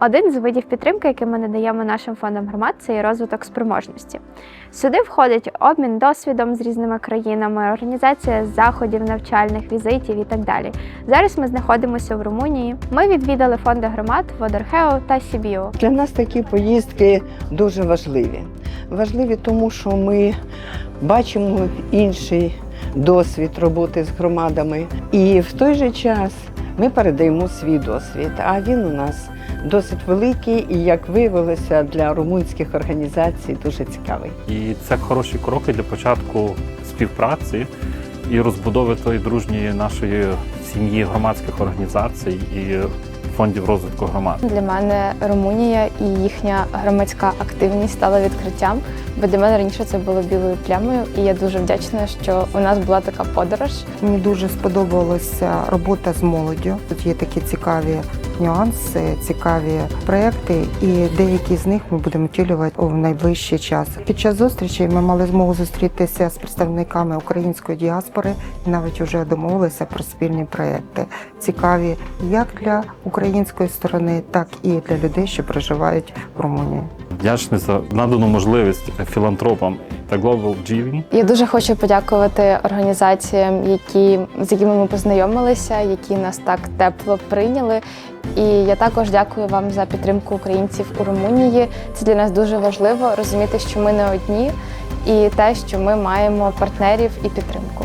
Один з видів підтримки, який ми надаємо нашим фондам громад, це є розвиток спроможності. Сюди входить обмін досвідом з різними країнами, організація заходів, навчальних візитів і так далі. Зараз ми знаходимося в Румунії. Ми відвідали фонди громад Водорхео та Сібіо. Для нас такі поїздки дуже важливі. Важливі тому, що ми бачимо інший досвід роботи з громадами, і в той же час ми передаємо свій досвід. А він у нас досить великий і, як виявилося, для румунських організацій дуже цікавий. І це хороші кроки для початку співпраці і розбудови тої дружньої нашої сім'ї громадських організацій і фондів розвитку громад. Для мене Румунія і їхня громадська активність стала відкриттям, бо для мене раніше це було білою плямою, і я дуже вдячна, що у нас була така подорож. Мені дуже сподобалася робота з молоддю. Тут є такі цікаві нюанси, цікаві проекти, і деякі з них ми будемо втілювати у найближчий час. Під час зустрічі ми мали змогу зустрітися з представниками української діаспори і навіть вже домовилися про спільні проекти. Цікаві як для української сторони, так і для людей, що проживають в Румунії. Вдячний за надану можливість філантропам та Global Giving Я дуже хочу подякувати організаціям, які з якими ми познайомилися, які нас так тепло прийняли. І я також дякую вам за підтримку українців у Румунії. Це для нас дуже важливо розуміти, що ми не одні, і те, що ми маємо партнерів і підтримку.